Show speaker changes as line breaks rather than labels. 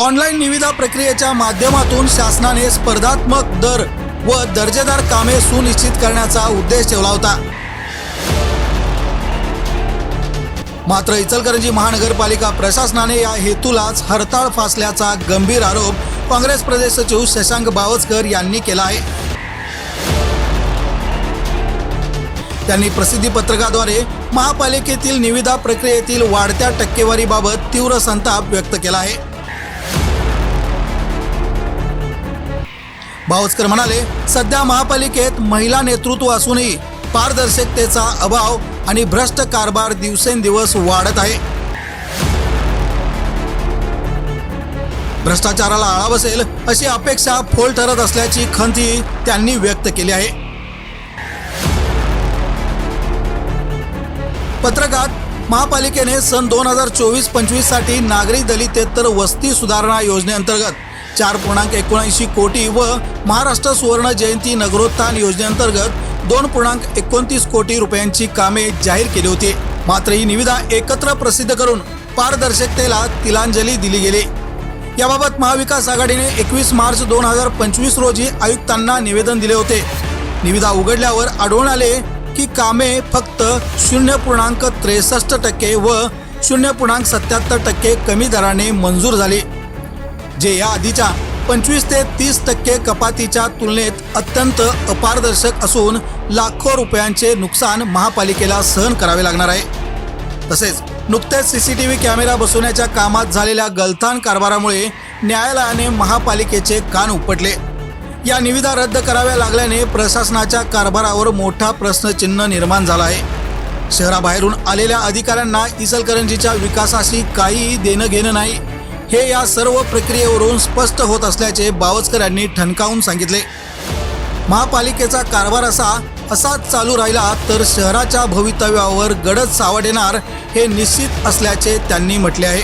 Online निविदा प्रक्रियेच्या माध्यमातून शासनाने स्पर्धात्मक दर व दर्जेदार कामे सुनिश्चित करण्याचा उद्देश ठेवला होता. मात्र इचलकरंजी महानगरपालिका प्रशासनाने या हेतूलाच हरताळ फासल्याचा गंभीर आरोप काँग्रेस प्रदेश सचिव शशांक बावचकर यांनी केला आहे. त्यांनी प्रसिद्धी पत्रकाद्वारे महापालिकेतील निविदा प्रक्रियेतील वाढत्या टक्केवारीबाबत तीव्र संताप व्यक्त केला आहे. बावस्कर म्हणाले सध्या महापालिकेत महिला नेतृत्व असूनही पारदर्शकतेचा अभाव आणि भ्रष्ट कारभार दिवसेंदिवस वाढत आहे. भ्रष्टाचाराला आळा बसेल अशी अपेक्षा फोल ठरत असल्याची खंतही त्यांनी व्यक्त केली आहे. पत्रकात महापालिकेने सन दोन हजार चोवीस पंचवीससाठी नागरी दलितेतर वस्ती सुधारणा योजनेअंतर्गत चार पूर्णांक एकोणऐंशी कोटी व महाराष्ट्र सुवर्ण जयंती नगरोत्थान योजनेअंतर्गत दोन पूर्णांक एकोणतीस कोटी रुपयांची कामे जाहीर केली होती. मात्र ही निविदा एकत्र प्रसिद्ध करून पारदर्शकतेला तिलांजली दिली गेली. याबाबत महाविकास आघाडीने एकवीस मार्च दोन हजार पंचवीस रोजी आयुक्तांना निवेदन दिले होते. निविदा उघडल्यावर आढळून आले की कामे फक्त शून्य पूर्णांक त्रेसष्ट टक्के व शून्य पूर्णांक सत्याहत्तर टक्के कमी दराने मंजूर झाली. जे या आधीच्या पंचवीस ते तीस टक्के कपातीच्या तुलनेत अत्यंत अपारदर्शक असून लाखो रुपयांचे नुकसान महापालिकेला सहन करावे लागणार आहे. तसेच नुकतेच सीसीटीव्ही कॅमेरा बसवण्याच्या कामात झालेल्या गलथान कारभारामुळे न्यायालयाने महापालिकेचे कान उपटले. या निविदा रद्द कराव्या लागल्याने प्रशासनाच्या कारभारावर मोठा प्रश्नचिन्ह निर्माण झाला आहे. शहराबाहेरून आलेल्या अधिकाऱ्यांना इचलकरंजीच्या विकासाशी काहीही देणं घेणं नाही. हे या सर्व प्रक्रियेवरून स्पष्ट होत असल्याचे बावस्कर यांनी ठणकावून सांगितले. महापालिकेचा कारभार असा असाच चालू राहिला तर शहराच्या भवितव्यावर गडद सावड येणार हे निश्चित असल्याचे त्यांनी म्हटले आहे.